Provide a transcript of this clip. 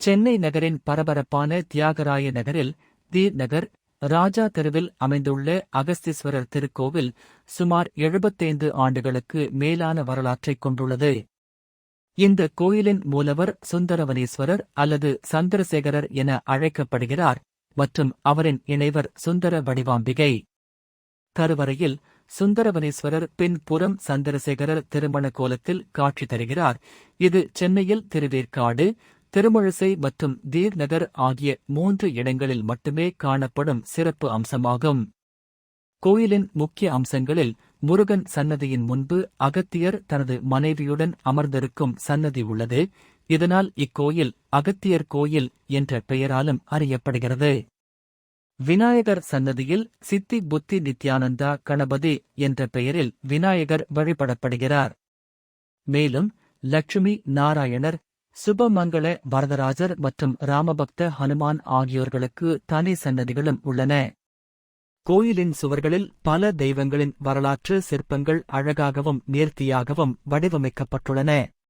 சென்னை நகரின் பரபரப்பான தியாகராய நகரில் தீர் நகர் ராஜா தெருவில் அமைந்துள்ள அகஸ்தீஸ்வரர் திருக்கோவில் சுமார் எழுபத்தைந்து ஆண்டுகளுக்கு மேலான வரலாற்றைக் கொண்டுள்ளது. இந்த கோயிலின் மூலவர் சுந்தரவனீஸ்வரர் அல்லது சந்திரசேகரர் என அழைக்கப்படுகிறார் மற்றும் அவரின் இணைவர் சுந்தர வடிவாம்பிகை. கருவறையில் சுந்தரவனீஸ்வரர் பின்புறம் சந்திரசேகரர் திருமண கோலத்தில் காட்சி தருகிறார். இது சென்னையில் திருவேற்காடு திருமழிசை மற்றும் தீர்நகர் ஆகிய மூன்று இடங்களில் மட்டுமே காணப்படும் சிறப்பு அம்சமாகும். கோயிலின் முக்கிய அம்சங்களில் முருகன் சன்னதியின் முன்பு அகத்தியர் தனது மனைவியுடன் அமர்ந்திருக்கும் சன்னதி உள்ளது. இதனால் இக்கோயில் அகத்தியர் கோயில் என்ற பெயராலும் அறியப்படுகிறது. விநாயகர் சன்னதியில் சித்தி புத்தி நித்யானந்தா கணபதி என்ற பெயரில் விநாயகர் வழிபடப்படுகிறார். மேலும் லட்சுமி நாராயணர் சுபமங்கள வரதராஜர் மற்றும் ராமபக்த ஹனுமான் ஆகியோர்களுக்கு தனி சன்னதிகளும் உள்ளன. கோயிலின் சுவர்களில் பல தெய்வங்களின் வரலாற்று சிற்பங்கள் அழகாகவும் நேர்த்தியாகவும் வடிவமைக்கப்பட்டுள்ளன.